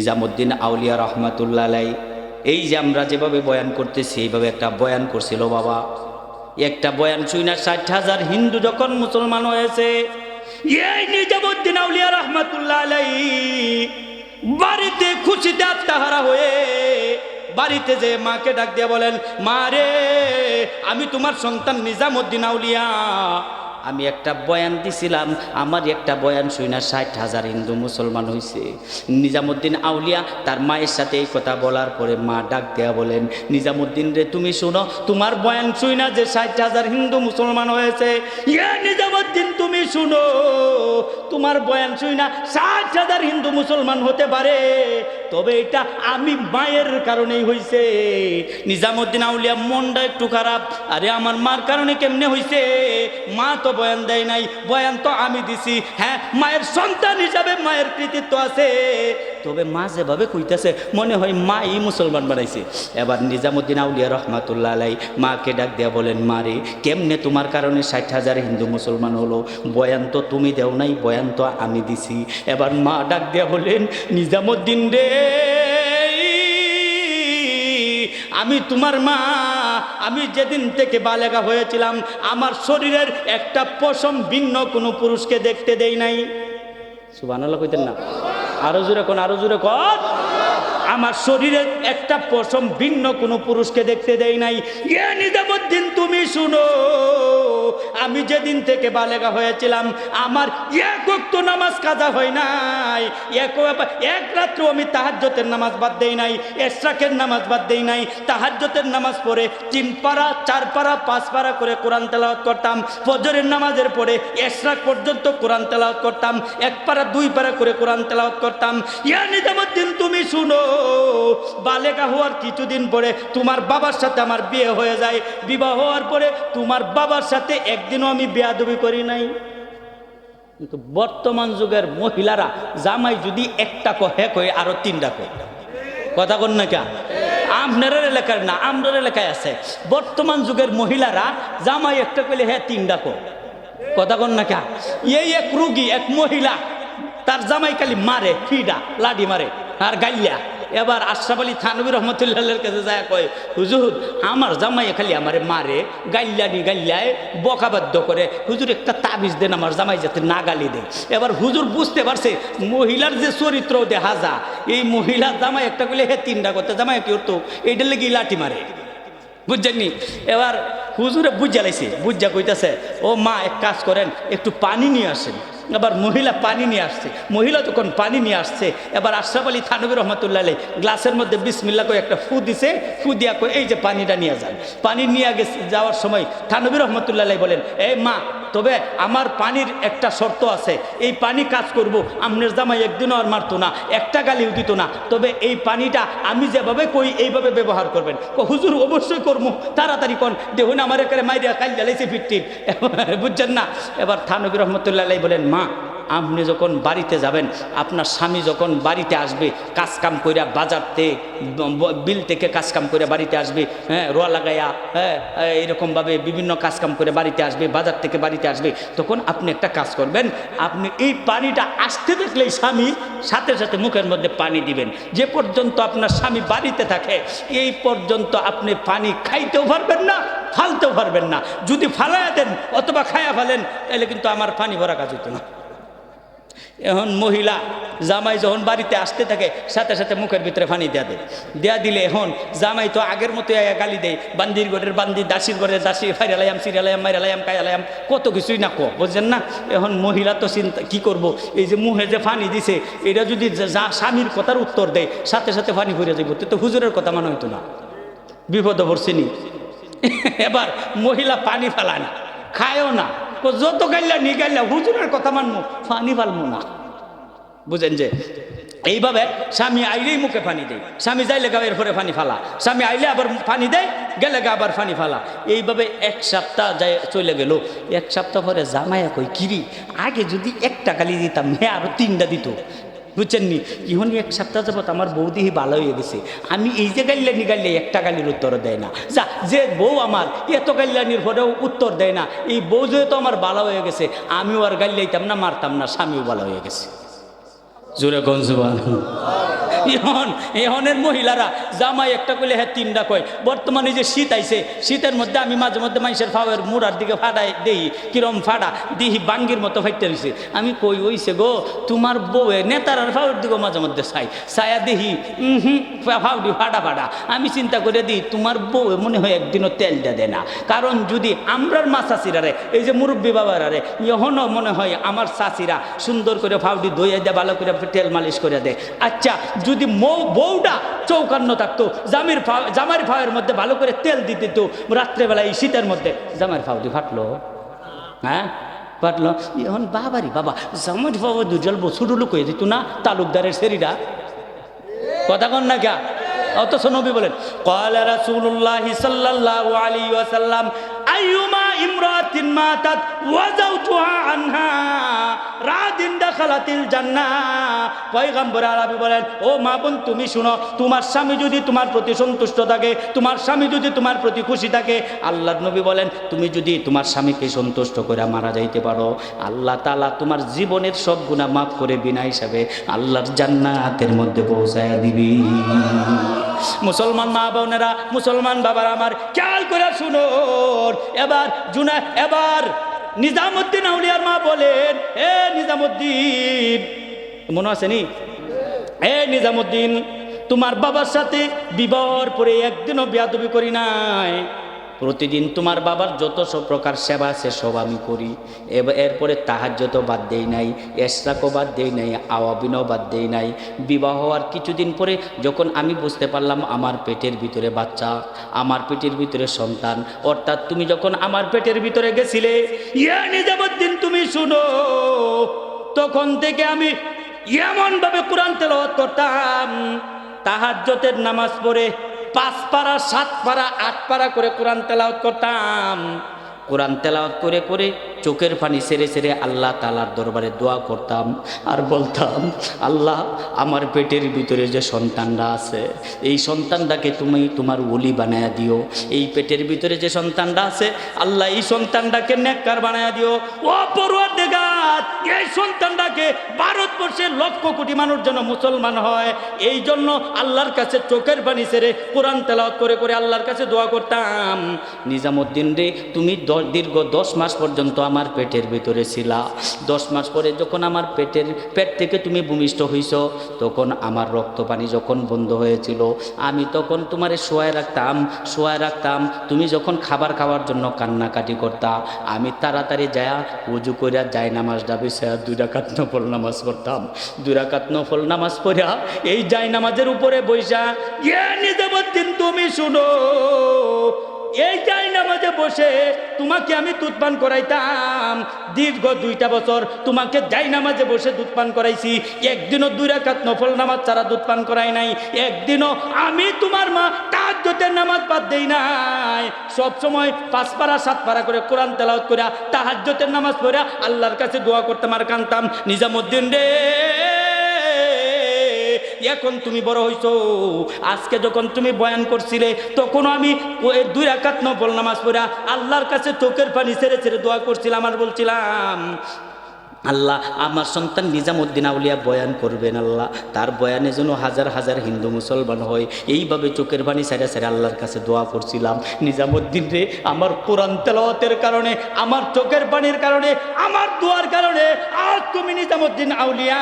নিজামুদ্দিন আউলিয়া রহমাতুল্লাহ এই যে আমরা যেভাবে বয়ান করতেছি, এইভাবে একটা বয়ান করছিল বাবা। একটা বয়ান শুই না ষাট হাজার হিন্দু যখন মুসলমান হয়েছে, এই নিজামুদ্দিন আউলিয়া রহমাতুল্লাহ আলাই বাড়িতে খুশিতে আত্মাহারা হয়ে বাড়িতে যে মাকে ডাক দিয়ে বলেন, মা রে, আমি তোমার সন্তান নিজামুদ্দিন আউলিয়া আমি একটা বয়ান দিছিলাম, আমার একটা বয়ান শুই না ষাট হাজার হিন্দু মুসলমান হয়েছে নিজামুদ্দিন আউলিয়া তার মায়ের সাথে এই কথা বলার পরে মা ডাক দেয়া বলেন, নিজামুদ্দিন রে, তুমি শোনো, তোমার বয়ান শুই না যে ষাট হাজার হিন্দু মুসলমান হয়েছে নিজামুদ্দিন তুমি শুনো, তোমার বয়ান শুই না, ষাট হাজার হিন্দু মুসলমান হতে পারে, তবে এটা আমি মায়ের কারণেই হইছে। নিজামুদ্দিন আউলিয়া মনটা একটু খারাপ, আরে আমার মার কারণে কেমনে হইছে? মা তো বয়ান দেয় নাই, বয়ান তো আমি দিছি হ্যাঁ মায়ের সন্তান হিসাবে মায়ের কৃতিত্ব আছে। তবে মা যেভাবে কইতেছে, মনে হয় মাই মুসলমান বানাইছে। এবার নিজামুদ্দিন আউলিয়া রহমাতুল্লাহ আলাই মাকে ডাক দেয়া বলেন মারে কেমনে তোমার কারণে ষাট হাজার হিন্দু মুসলমান হলো? বয়ান তো তুমি দেও নাই, বয়ান তো আমি দিছি। এবার মা ডাক দেয়া বলেন, নিজামুদ্দিন রে, আমি তোমার মা। আমি যেদিন থেকে বালেগা হয়েছিলাম, আমার শরীরের একটা পশম ভিন্ন কোনো পুরুষকে দেখতে দেই নাই। সুবানাল্লাহ কইতেন না। আরও জোরে কোন আরও জোরে কর আমার শরীরের একটা পশম ভিন্ন কোনো পুরুষকে দেখতে দেই নাই। ইয়ে নিজামুদ্দিন, তুমি শুনো, আমি যেদিন থেকে বালেগা হয়েছিলাম, আমার এক ওয়াক্ত নামাজ কাজা হয় নাই। এক এক রাত্র আমি তাহাজ্জতের নামাজ বাদ দেই নাই, এশরাকের নামাজ বাদ দেই নাই। তাহাজ্জতের নামাজ পড়ে তিন পারা, চার পারা, পাঁচ পারা করে কোরআন তেলাওয়াত করতাম। ফজরের নামাজের পরে এশরাক পর্যন্ত কোরআন তেলাওয়াত করতাম। এক পারা, দুই পারা করে কোরআন তেলাওয়াত করতাম। ইয়া নিজামুদ্দিন, তুমি শুনো বালেকা হওয়ার কিছুদিন পরে তোমার বাবার সাথে আমার বিয়ে হয়ে যায়। বিবাহ হওয়ার পরে তোমার বাবার সাথে একদিনও আমি বেয়াদবি করি নাই। কিন্তু বর্তমান যুগের মহিলারা জামাই যদি একটা কহে কয়ে, আরও তিনটা কয়। কথা কন না কে আপনার এলাকার না, আমরার এলাকায় আছে। বর্তমান যুগের মহিলারা জামাই একটা কইলে হ্যাঁ তিনটা কো কথা কন না এই এক রুগী, এক মহিলা, তার জামাই খালি মারে, ফিডা, লাডি মারে, আর গাইয়া এবার আশরাফ আলী থানবী রহমতুল্লাহের কাছে যায়, কয়, হুজুর, আমার জামাইয়ে খালি আমারে মারে গাইলানি গাইলায় বকাবাদ্য করে। হুজুর, একটা তাবিজ দেন আমার জামাই যাতে না গালি দেয়। এবার হুজুর বুঝতে পারছে, মহিলার যে চরিত্র দেখা যা এই মহিলার জামাই একটা করলে হে, তিনটা করতে জামাই, কি করতো এইটার লেগে লাঠি মারে। বুঝছেননি এবার হুজুরে বুঝা লাইছে, বুঝা কইতাছে, ও মা, এক কাজ করেন, একটু পানি নিয়ে আসেন। এবার মহিলা পানি নিয়ে আসছে। মহিলা যখন পানি নিয়ে আসছে, এবার আশরাফ আলী থানবী রহমতুল্লাহ আলী গ্লাসের মধ্যে বিসমিল্লা করে একটা ফু দিছে। ফু দিয়া কই এই যে পানিটা নিয়ে যান। পানি নিয়ে গেছে যাওয়ার সময় থানবী রহমতুল্লাহ আলী বলেন এই মা, তবে আমার পানির একটা শর্ত আছে। এই পানি কাজ করব। আমনের জামাই একদিনও আর মারতো না, একটা গালিও দিত না। তবে এই পানিটা আমি যেভাবে কই, এইভাবে ব্যবহার করবেন। হুজুর, অবশ্যই করব। তাড়াতাড়ি কন। দেখুন আমার এখানে মাইরিয়া কাল জ্বালাইছে ফিরতির। বুঝছেন না? এবার থানবী রহমতুল্লাহ বলেন, মা нема. আপনি যখন বাড়িতে যাবেন, আপনার স্বামী যখন বাড়িতে আসবে কাজ কাম কইরা বাজারতে বিল থেকে কাজ কাম করে বাড়িতে আসবে হ্যাঁ রোয়া লাগাইয়া হ্যাঁ এরকমভাবে বিভিন্ন কাজ কাম করে বাড়িতে আসবে, বাজার থেকে বাড়িতে আসবে, তখন আপনি একটা কাজ করবেন, আপনি এই পানিটা আসতে দেখলেই স্বামী সাথে সাথে মুখের মধ্যে পানি দিবেন। যে পর্যন্ত আপনার স্বামী বাড়িতে থাকে, এই পর্যন্ত আপনি পানি খাইতেও পারবেন না, ফালতেও পারবেন না। যদি ফালাইয়া দেন অথবা খায়া ফেলেন, তাহলে কিন্তু আমার পানি ভরা কাজ হতো না। এখন মহিলা জামাই যখন বাড়িতে আসতে থাকে, সাথে সাথে মুখের ভিতরে পানি দেয়া দেয়। দেয়া দিলে এখন জামাই তো আগের মতো গালি দেয়, বান্দির ঘরের বান্দি, দাসির ঘরের দাসি ফাইরালায়াম সিরিয়ালায়াম মাইরালায়াম কায়ালায়াম কত কিছুই না কো বুঝছেন না? এখন মহিলা তো চিন্তা, কি করব? এই যে মুহে যে পানি দিছে, এটা যদি যা স্বামীর কথার উত্তর দেয়, সাথে সাথে পানি ভরে যাইব, তো হুজুরের কথা মনে হইতো না। বিপদে পড়ছিনি এবার মহিলা পানি ফেলায় না, খায়ও না। যত গাইলা নি গাইলা, হুজুরের কথা মানবো পানি ফালমো না। বুঝেন যে? এইভাবে স্বামী আইলেই মুখে পানি দেয়। স্বামী যাইলে গা এরপরে পানি ফালা। স্বামী আইলে আবার পানি দেয়, গেলে গা আবার পানি ফালা। এইভাবে এক সপ্তাহ যাই চলে গেল। এক সপ্তাহ পরে জামাইয়া কই কিরি আগে যদি একটা গালি দিতাম হ্যাঁ আরও তিনটা দিত। বুঝছেননি ইহনি এক সপ্তাহ যাবত আমার বৌদি ভালো হয়ে গেছে। আমি এই যে গাইলানি গাইলে একটা গালির উত্তর দেয় না। যা, যে বউ আমার এত গাইলানির পরেও উত্তর দেয় না। এই বউ যেহেতু আমার ভালো হয়ে গেছে, আমিও আর গাইলাইতাম না, মারতাম না, স্বামীও ভালো হয়ে গেছে। জোরে গঞ্জবান এখন এহনের মহিলারা জামাই একটা কইলে হ্যাঁ তিনটা কয়, বর্তমানে যে শীত আইছে, শীতের মধ্যে আমি মাঝে মধ্যে মানুষের ফাওয়ের মুড়ার দিকে ফাটাই দেই, কিরম ফাটা দিহি বাঙ্গির মতো ফাইতে রয়েছে আমি কই, ওইছে গো, তোমার বউয়ে নেতারার ফাওয়ের দিকে মাঝে মধ্যে চাই ছায়া দিহি হুম ফাউডি ফাটা ফাটা আমি চিন্তা করে দিই, তোমার বউয়ে মনে হয় একদিনও তেলটা দেয় না। কারণ যদি আমরার মা চাষিরারে এই যে মুরব্বী বাবারারে এখনও মনে হয় আমার চাষিরা সুন্দর করে ফাউডি দইয়ে দেয়, ভালো করে তেল মালিশ করে দেয়। আচ্ছা যদি বউটা চৌকান্ন থাকতো, জামির ফা জামার ফাওয়ের মধ্যে ভালো করে তেল দিতে তো রাত্রেবেলা এই শীতের মধ্যে। জামার ফাউডি ফাটলো। হ্যাঁ? ফাটলো। এখন বাবারি বাবা জামার বাবা দুজল বছর লোক হয়ে দিত না, তালুকদারের শরীরা কথা কন না ক্যা অথচ নবী বলেন কলা রাসূলুল্লাহ সাল্লাল্লাহু আলাইহি ওয়াসাল্লাম আইয়ুমা আনহা বলেন, ও মা তুমি তোমার স্বামী যদি তোমার প্রতি সন্তুষ্ট থাকে, তোমার স্বামী যদি তোমার প্রতি খুশি থাকে নবী বলেন, তুমি যদি তোমার স্বামীকে সন্তুষ্ট করে মারা যাইতে পারো, আল্লাহ তাআলা তোমার জীবনের সব গুণা মাফ করে বিনা হিসাবে আল্লাহর জান্নাতের মধ্যে পৌঁছায় দিবি। মুসলমান মা বোনেরা, মুসলমান বাবার আমার খেয়াল করে শুনো এবার জুনা, এবার নিজামুদ্দিন আউলিয়ার মা বলেন, এ নিজামুদ্দিন, মনে আছে নি? এ নিজামুদ্দিন, তোমার বাবার সাথে বিবাহর পরে একদিনও বিয়াদবি করি নাই। প্রতিদিন তোমার বাবার যত সব প্রকার সেবা আছে, সব আমি করি। এরপরে তাহাজ্যত বাদ দেই নাই এসরাকও বাদ দেই নাই, আওয়াবিনও বাদ দেই নাই। বিবাহ হওয়ার কিছুদিন পরে যখন আমি বুঝতে পারলাম আমার পেটের ভিতরে বাচ্চা, আমার পেটের ভিতরে সন্তান, অর্থাৎ তুমি যখন আমার পেটের ভিতরে গেছিলে, ইয়া তুমি শুনো, তখন থেকে আমি এমনভাবে কোরআন তেলাওয়াত করতাম তাহাজ্জতের নামাজ পড়ে পাঁচ পারা সাত পারা আট পারা করে কোরআন তেলাওত করতাম। কোরআন তেলাওয়াত করে করে চোখের পানি সেরে সেরে আল্লাহ তালার দরবারে দোয়া করতাম আর বলতাম, আল্লাহ, আমার পেটের ভিতরে যে সন্তানরা আছে, এই সন্তানটাকে তুমি তোমার ওলি বানায়া দিও। এই পেটের ভিতরে যে সন্তানটা আছে, আল্লাহ এই সন্তানটাকে নেককার বানায়া দিও। ও পড়ুয়ার দেগাত এই সন্তানটাকে ভারতবর্ষের লক্ষ কোটি মানুষ যেন মুসলমান হয়, এই জন্য আল্লাহর কাছে চোখের পানি সেরে কোরআন তেলাওয়াত করে করে আল্লাহর কাছে দোয়া করতাম। নিজামুদ্দিন রে, তুমি দীর্ঘ দশ মাস পর্যন্ত আমার পেটের ভিতরে ছিলা। দশ মাস পরে যখন আমার পেটের পেট থেকে তুমি ভূমিষ্ঠ হইছ, তখন আমার রক্ত পানি যখন বন্ধ হয়েছিল, আমি তখন তোমারে শোয়ায় রাখতাম শোয়ায় রাখতাম। তুমি যখন খাবার খাওয়ার জন্য কান্নাকাটি করতা, আমি তাড়াতাড়ি যায়া উজু করিয়া যাই নামাজ ডাবি দুই রাকাত নফল নামাজ পড়তাম। দুই রাকাত নফল নামাজ পড়িয়া এই যাই নামাজের উপরে বৈশা ইয়ে নিজামুদ্দিন, তুমি শুনো এই যাই নামাজে বসে তোমাকে আমি দুধ পান করাইতাম। দীর্ঘ দুইটা বছর তোমাকে যাই নামাজে বসে দুধ পান করাইছি। একদিনও দুই রাকাত নফল নামাজ ছাড়া দুধ পান করাই নাই। একদিনও আমি তোমার মা তাহাজ্জতের নামাজ বাদ দেই নাই। সব সময় পাঁচ পারা, সাত পারা করে কোরআন তেলাওয়াত করে তাহাজ্জতের নামাজ পড়া আল্লাহর কাছে দোয়া করতাম আর কানতাম নিজামুদ্দিন রে। এখন তুমি বড় হইছো। আজকে যখন তুমি বয়ান করছিলে, তখন আমি দুই একাত্ম নফল নামাজ পড়া আল্লাহর কাছে চোখের পানি ছেড়ে ছেড়ে দোয়া করছিলাম আর বলছিলাম আল্লাহ, আমার সন্তান নিজামুদ্দিন আউলিয়া বয়ান করবেন আল্লাহ। তার বয়ানে যেন হাজার হাজার হিন্দু মুসলমান হয়। এইভাবে চোখের বাণী সাইডে সাইডে আল্লাহর কাছে দোয়া করছিলাম। নিজামুদ্দিন রে, আমার কোরআন তেলাওয়াতের কারণে, আমার চোখের পানির কারণে, আমার দোয়ার কারণে আর তুমি নিজামুদ্দিন আউলিয়া,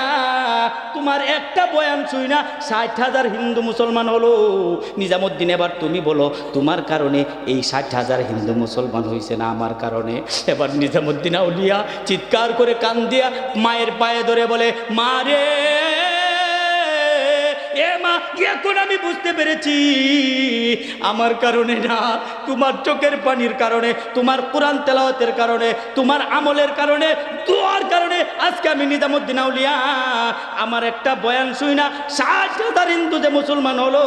তোমার একটা বয়ান শুই না, ষাট হাজার হিন্দু মুসলমান হলো। নিজামুদ্দিন, এবার তুমি বলো, তোমার কারণে এই ষাট হাজার হিন্দু মুসলমান হয়েছে না আমার কারণে? এবার নিজামুদ্দিন আউলিয়া চিৎকার করে কান দিয়া মায়ের পায়ে ধরে বলে, মা রে, এ মা, এখন আমি বুঝতে পেরেছি। আমার কারণে না, তোমার চোখের পানির কারণে, তোমার কোরআন তেলাওয়াতের কারণে, তোমার আমলের কারণে, দোয়ার কারণে আজকে আমি নিজামুদ্দিন আউলিয়া, আমার একটা বয়ান শুই না, ষাট হিন্দু যে মুসলমান হলো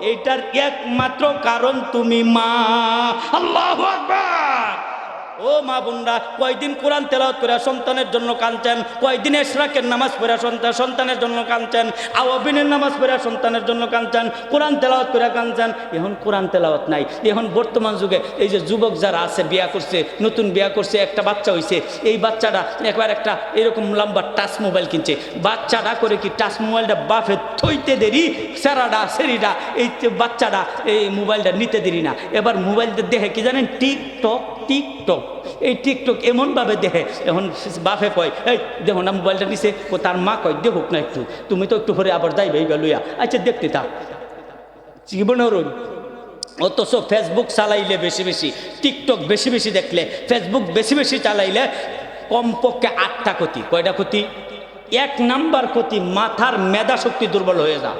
এইটার একমাত্র কারণ তুমি মা। আল্লাহ আকবার। ও মা বোনরা, কয়দিন কোরআন তেলাওয়াত করে সন্তানের জন্য কাঁদছেন? কয়দিন এশরাকের নামাজ পড়ে সন্তান সন্তানের জন্য কাঁদছেন? আওয়াবিনের নামাজ পড়ে সন্তানের জন্য কাঁদছেন? কোরআন তেলাওয়াত করে কাঁদছেন? এখন কোরআন তেলাওয়াত নাই। এখন বর্তমান যুগে এই যে যুবক যারা আছে, বিয়া করছে, নতুন বিয়া করছে, একটা বাচ্চা হইছে, এই বাচ্চাটা একবার একটা এরকম লম্বা টাচ মোবাইল কিনছে। বাচ্চাটা করে কি টাচ মোবাইলটা বাফে থইতে দেরি? সেরাডা সেরিডা এই বাচ্চাটা, এই মোবাইলটা নিতে দেরি না। এবার মোবাইলটা দেখে কি জানেন? TikTok TikTok. এই টিকটক এমনভাবে দেখে, এখন বাফে কয়, এই দেখো না, মোবাইলটা নিছে। ও তার মা কয় দেখুক না একটু, তুমি তো একটু পরে আবার যাইবে এইবার লইয়া। আচ্ছা দেখতে তা জীবনের অথচ ফেসবুক চালাইলে বেশি বেশি, টিকটক বেশি বেশি দেখলে ফেসবুক বেশি বেশি চালাইলে কমপক্ষে আটটা ক্ষতি। কয়টা ক্ষতি? এক নাম্বার ক্ষতি, মাথার মেধা শক্তি দুর্বল হয়ে যাও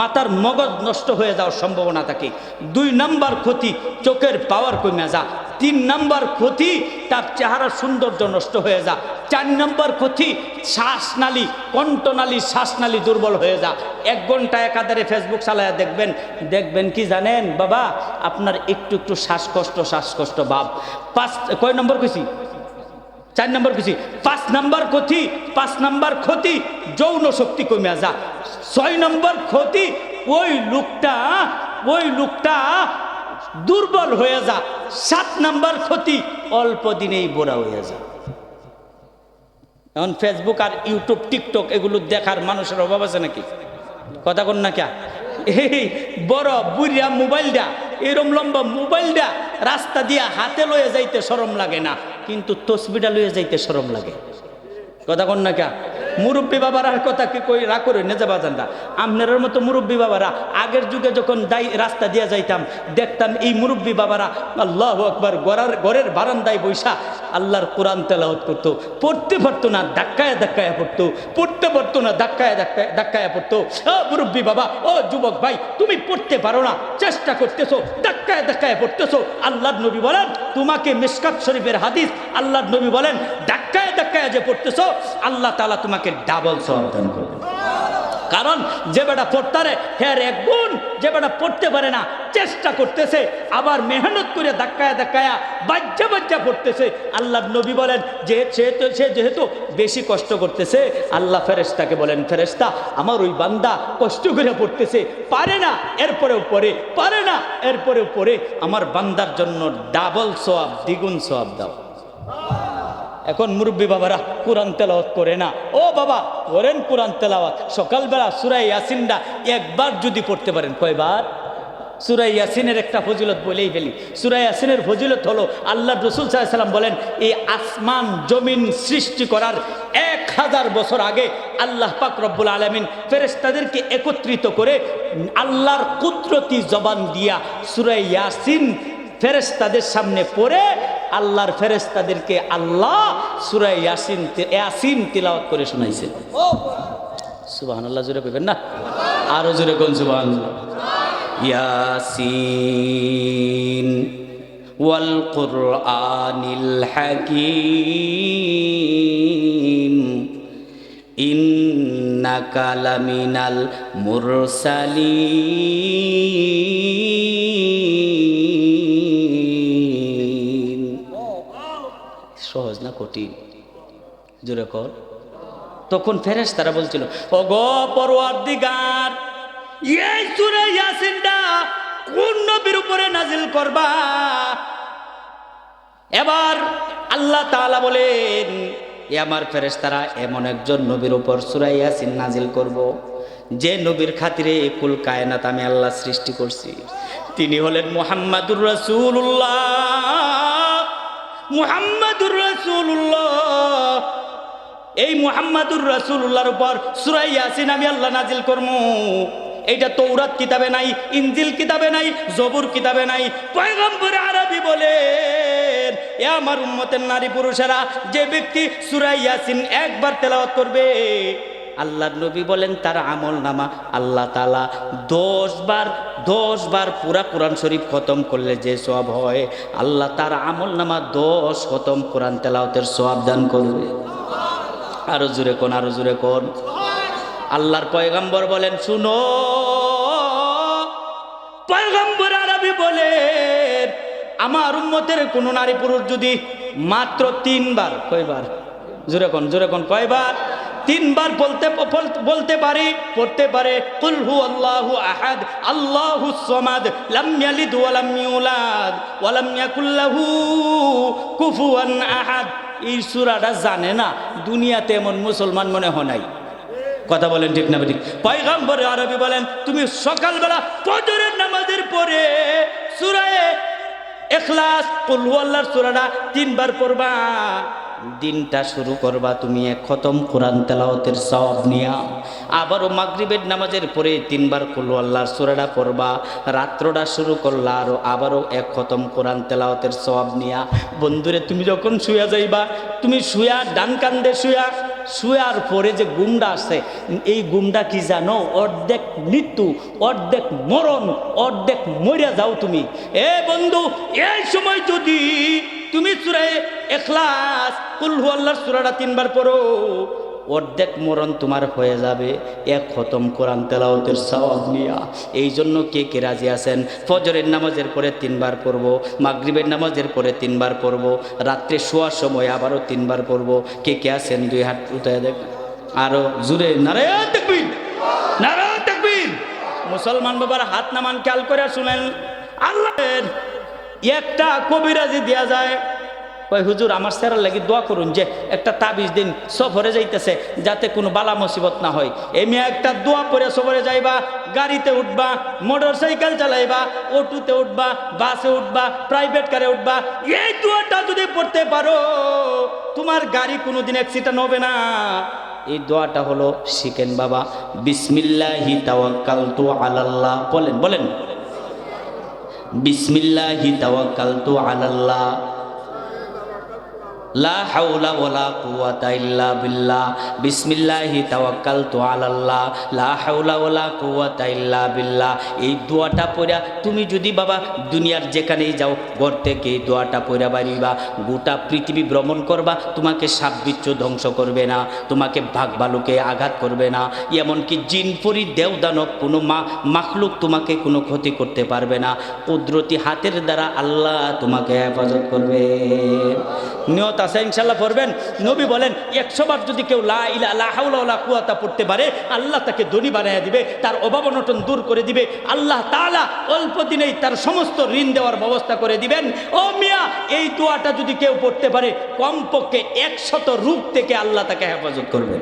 মাথার মগজ নষ্ট হয়ে যাওয়ার সম্ভাবনা থাকে। দুই নাম্বার ক্ষতি, চোখের পাওয়ার কমে যা তিন নম্বর ক্ষতি, তার চেহারার সৌন্দর্য নষ্ট হয়ে যা। চার নম্বর ক্ষতি শ্বাসনালী কণ্ঠনালী শ্বাসনালী দুর্বল হয়ে যা। এক ঘণ্টা একাধারে ফেসবুক চালায়া দেখবেন। দেখবেন কি জানেন? বাবা, আপনার একটু একটু শ্বাসকষ্ট শ্বাসকষ্ট ভাব। পাঁচ, কয় নম্বর খুশি চার নম্বর খুশি পাঁচ নম্বর ক্ষতি, পাঁচ নম্বর ক্ষতি, যৌন শক্তি কমে যা। ছয় নম্বর ক্ষতি, ওই লোকটা ওই লোকটা দুর্বল হয়ে যা, সাত নাম্বার ক্ষতি, অল্প দিনেই বোরা হয়ে যা। এখন ফেসবুক আর ইউটিউব টিকটক এগুলো দেখার মানুষের অভাব আছে নাকি? কথা কন না কে? বড় বুড়িয়া মোবাইলটা, এরম লম্বা মোবাইলটা রাস্তা দিয়া হাতে লয়ে যাইতে সরম লাগে না, কিন্তু তসবিটা লয়ে যাইতে সরম লাগে। কথা কন না কে? মুরব্বী বাবার আর কথা কি কই, রা করে নেজা বাজানরা আপনার মতো মুরব্বী বাবারা, আগের যুগে যখন দাই রাস্তা দিয়ে যাইতাম, দেখতাম এই মুরব্বী বাবারা আল্লাহ আকবার গড়ার ঘরের বারান্দায় বৈশা আল্লাহর কোরআন তেলাওয়াত করতো। পড়তে পারতো না, ধাক্কায় ধাক্কায় পড়তো। পড়তে পারতো না, ধাক্কায় ধাক্কায় ধাক্কায় পড়তো। ও মুরব্বী বাবা, ও যুবক ভাই, তুমি পড়তে পারো না, চেষ্টা করতেছো, ধাক্কায় ধাক্কায় পড়তেছো। আল্লাহর নবী বলেন, তোমাকে মিসকাত শরীফের হাদিস আল্লাহর নবী বলেন, ধাক্কায় ধাক্কায় যে পড়তেছো, আল্লাহ তালা তোমাকে ডাবল সওয়াব দান করবে কারণ যে বেটা পড়তারে হ্যাঁ এক গুণ যে বেটা পড়তে পারে না, চেষ্টা করতেছে, আবার মেহনত করে ধাক্কায় ধাক্কায়া বাজ্যা বাজ্যা পড়তেছে। আল্লাহ নবী বলেন, যে সে তো, সে যেহেতু বেশি কষ্ট করতেছে, আল্লাহ ফেরেস্তাকে বলেন ফেরেস্তা আমার ওই বান্দা কষ্ট করে পড়তেছে, পারে না, এরপরেও পড়ে, পারে না, এরপরেও পড়ে, আমার বান্দার জন্য ডাবল সোয়াব দ্বিগুণ সোয়াব দাও। এখন মুরব্বী বাবারা কোরআন তেলাওয়াত করে না। ও বাবা করেন কোরআন তেলাওয়াত। সকালবেলা সুরাই ইয়াসিনটা একবার যদি পড়তে পারেন, কয়বার? সুরাই ইয়াসিনের একটা ফজিলত বলেই ফেলি। সুরাই ইয়াসিনের ফজিলত হলো আল্লাহ রসুল সাল্লাম বলেন, এই আসমান জমিন সৃষ্টি করার এক হাজার বছর আগে আল্লাহ পাক রব্বুল আলমিন ফেরেস্তাদেরকে একত্রিত করে আল্লাহর কুদরতি জবান দিয়া সুরাই ইয়াসিন ফেরেস্তাদের সামনে পড়ে আল্লাহর ফেরেস্তাদেরকে আল্লাহ সুরাই ইয়াসিন ইয়াসিন তিলাওয়াত করে শোনাইছে। সুবাহান আল্লাহ জোরে কইবেন না? আরও জোরে কোন সুবাহান ইয়াসিন ওয়াল কুরআনিল হাকিম। ইন্নাকা লামিনাল মুরসালিন। কঠিন। জোরে কর। তখন ফেরেস তারা বলছিল এবার আল্লাহ তাআলা বলেন এমন একজন উপর নাজিল করব, যে নবীর খাতিরে কুল কায়নাত আমি আল্লাহ সৃষ্টি করছি। তিনি হলেন মুহাম্মাদুর রাসূলুল্লাহ। মুহাম্মাদুর রাসূলুল্লাহ। এই মুহাম্মাদুর রাসূলুল্লাহর উপর সূরা ইয়াসিন আমি আল্লাহ নাজিল করব এইটা তৌরাত কিতাবে নাই, ইনজিল কিতাবে নাই, জবুর কিতাবে নাই। পয়গম্বর আরবি বলেন, এ আমার উম্মতের নারী পুরুষেরা, যে ব্যক্তি সূরা ইয়াসিন একবার তেলাওয়াত করবে আল্লাহর নবী বলেন, তার আমল নামা আল্লাহ তালা দশ বার দশ বার পুরা কোরআন শরীফ খতম করলে যে সব হয়, আল্লাহ তার আমল নামা দশ খতম কোরআন তেলাওতের সব দান করবে। আরও জুড়ে কোন, আরও জুড়ে কোন? আল্লাহর পয়গাম্বর বলেন, শুনো। পয়গম্বর আরবি বলেন, আমার উম্মতের কোনো নারী পুরুষ যদি মাত্র তিনবার, কয়বার? জোরে কোন জোরে কোন, কয়বার? তিনবার বলতে বলতে পারি পড়তে পারে। কুল হু আল্লাহু আহাদ, আল্লাহু সমাদ, লাম ওয়া লাম ইউলাদ, ওয়া লাম ইয়াকুল কুফুয়ান আহাদ। এই সূরাটা জানে না, দুনিয়াতে এমন মুসলমান মনে হয় নাই। কথা বলেন ঠিক না ঠিক। পয়গম্বর আরবি বলেন, তুমি সকালবেলা ফজরের নামাজের পরে সূরায়ে এখলাস, কুল হু আল্লাহর সূরাটা তিনবার পড়বা। দিনটা শুরু করবা তুমি এক খতম কোরআন তেলাওতের সওয়াব নিয়া। আবারও মাগরিবের নামাজের পরে তিনবার কুল্লু আল্লাহর সুরাটা পড়বা, রাত্রটা শুরু করলা আরও আবারও এক খতম কোরআন তেলাওতের সওয়াব নিয়া। বন্ধুরে, তুমি যখন শুয়া যাইবা, তুমি শুয়া ডান কান্দে শুয়া, শুয়ার পরে যে গুমটা আছে এই গুমটা কি জানো? অর্ধেক মৃত্যু, অর্ধেক মরণ, অর্ধেক মরিয়া যাও তুমি। এ বন্ধু, এই সময় যদি তুমি সুরায় এখলাস কুলহু আল্লাহর সুরাটা তিনবার পড়ো। অর্ধেক মরণ তোমার হয়ে যাবে। এক খতম কোরআন তেলাওতের সওয়াব নিয়া। এই জন্য কে কে রাজি আছেন? ফজরের নামাজের পরে তিনবার পড়ব, মাগরিবের নামাজের পরে তিনবার পড়ব, রাত্রে শোয়ার সময় আবারও তিনবার পড়ব। কে কে আছেন? দুই হাত উঠে দেখ। আরও জুড়ে নারায়ণ দেখবিন নারায়ণ দেখবিন মুসলমান বাবার হাত নামান খেয়াল করে শুনেন। আল্লাহের একটা কবিরাজি দেয়া যায়। কই হুজুর, আমার সেরার লাগি দোয়া করুন যে একটা তাবিজ দিন, সফরে যাইতেছে, যাতে কোনো বালা মুসিবত না হয়। এমনি একটা দোয়া পরে সফরে যাইবা, গাড়িতে উঠবা, মোটর সাইকেল চালাইবা, অটোতে উঠবা, বাসে উঠবা প্রাইভেট কারে উঠবা, এই দোয়াটা যদি পড়তে পারো, তোমার গাড়ি কোনোদিন অ্যাক্সিডেন্ট হবে না। এই দোয়াটা হলো, শিখেন বাবা, বিসমিল্লাহি তাওয়াক্কালতু আলাল্লাহ। বলেন বলেন। বিসমিল্লাহি তাওয়াক্কালতু আলাল্লাহ। লা হাওলা ওয়ালা কুওয়াতা ইল্লা বিল্লাহ। বিসমিল্লাহি তাওয়াক্কালতু আলাল্লাহ। লা হাওলা ওয়ালা কুওয়াতা ইল্লা বিল্লাহ। এই দোয়াটা পড়া, তুমি যদি বাবা দুনিয়ার যেখানেই যাও, ঘর থেকে এই দোয়াটা পড়া বাড়িবা গোটা পৃথিবী ভ্রমণ করবা, তোমাকে সাপ বিচ্ছু ধ্বংস করবে না, তোমাকে ভাগ বালুকে আঘাত করবে না। এমনকি জিন, পরি, দেওদানব, কোনো মা, মাখলুক তোমাকে কোনো ক্ষতি করতে পারবে না। কুদরতি হাতের দ্বারা আল্লাহ তোমাকে হেফাজত করবে। নিয়ত আছে ইনশাল্লাহ পড়বেন। নবী বলেন, একশো বার যদি কেউ লা ইলা, লা হাওলা ওয়ালা পড়তে পারে, আল্লাহ তাকে ধনী বানিয়ে দিবে, তার অভাব অনটন দূর করে দিবে। আল্লাহ তালা অল্প দিনেই তার সমস্ত ঋণ দেওয়ার ব্যবস্থা করে দিবেন। ও মিয়া, এই দোয়াটা যদি কেউ পড়তে পারে, কমপক্ষে একশত রূপ থেকে আল্লাহ তাকে হেফাজত করবে